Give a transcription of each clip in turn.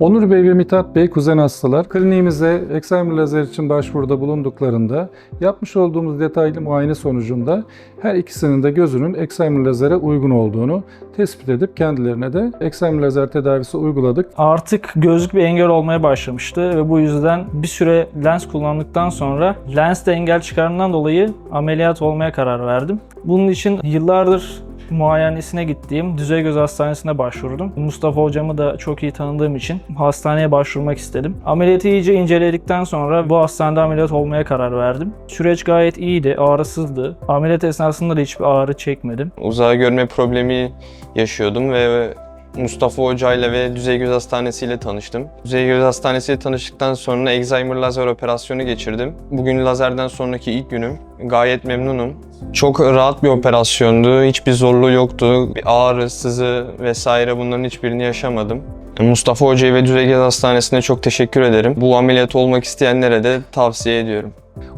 Onur Bey ve Mithat Bey kuzen hastalar. Kliniğimize eksemli lazer için başvuruda bulunduklarında yapmış olduğumuz detaylı muayene sonucunda her ikisinin de gözünün eksemli lazere uygun olduğunu tespit edip kendilerine de eksemli lazer tedavisi uyguladık. Artık gözlük bir engel olmaya başlamıştı ve bu yüzden bir süre lens kullandıktan sonra lens de engel çıkarından dolayı ameliyat olmaya karar verdim. Bunun için yıllardır muayenesine gittiğim Düzey Göz Hastanesi'ne başvurdum. Mustafa hocamı da çok iyi tanıdığım için hastaneye başvurmak istedim. Ameliyatı iyice inceledikten sonra bu hastanede ameliyat olmaya karar verdim. Süreç gayet iyiydi, ağrısızdı. Ameliyat esnasında da hiçbir ağrı çekmedim. Uzağa görme problemi yaşıyordum ve Mustafa Hoca ile ve Düzey Göz Hastanesi ile tanıştım. Düzey Göz Hastanesi ile tanıştıktan sonra Alzheimer lazer operasyonu geçirdim. Bugün lazerden sonraki ilk günüm. Gayet memnunum. Çok rahat bir operasyondu. Hiçbir zorluğu yoktu. Bir ağrı, sızı vesaire bunların hiçbirini yaşamadım. Mustafa Hoca'ya ve Düzey Göz Hastanesi'ne çok teşekkür ederim. Bu ameliyat olmak isteyenlere de tavsiye ediyorum.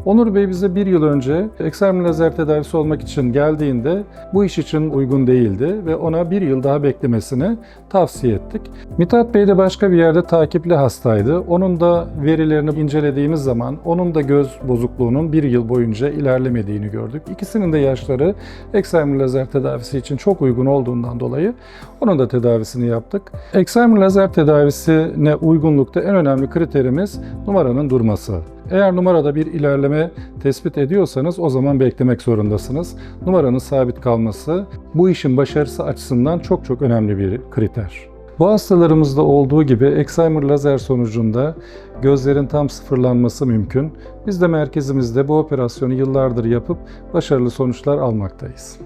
Onur Bey bize bir yıl önce eksemli lazer tedavisi olmak için geldiğinde bu iş için uygun değildi ve ona bir yıl daha beklemesini tavsiye ettik. Mithat Bey de başka bir yerde takipli hastaydı. Onun da verilerini incelediğimiz zaman onun da göz bozukluğunun bir yıl boyunca ilerlemediğini gördük. İkisinin de yaşları eksemli lazer tedavisi için çok uygun olduğundan dolayı onun da tedavisini yaptık. Eksemli lazer tedavisine uygunlukta en önemli kriterimiz numaranın durması. Eğer numarada bir ilerleme tespit ediyorsanız o zaman beklemek zorundasınız. Numaranın sabit kalması bu işin başarısı açısından çok çok önemli bir kriter. Bu hastalarımızda olduğu gibi Alzheimer lazer sonucunda gözlerin tam sıfırlanması mümkün. Biz de merkezimizde bu operasyonu yıllardır yapıp başarılı sonuçlar almaktayız.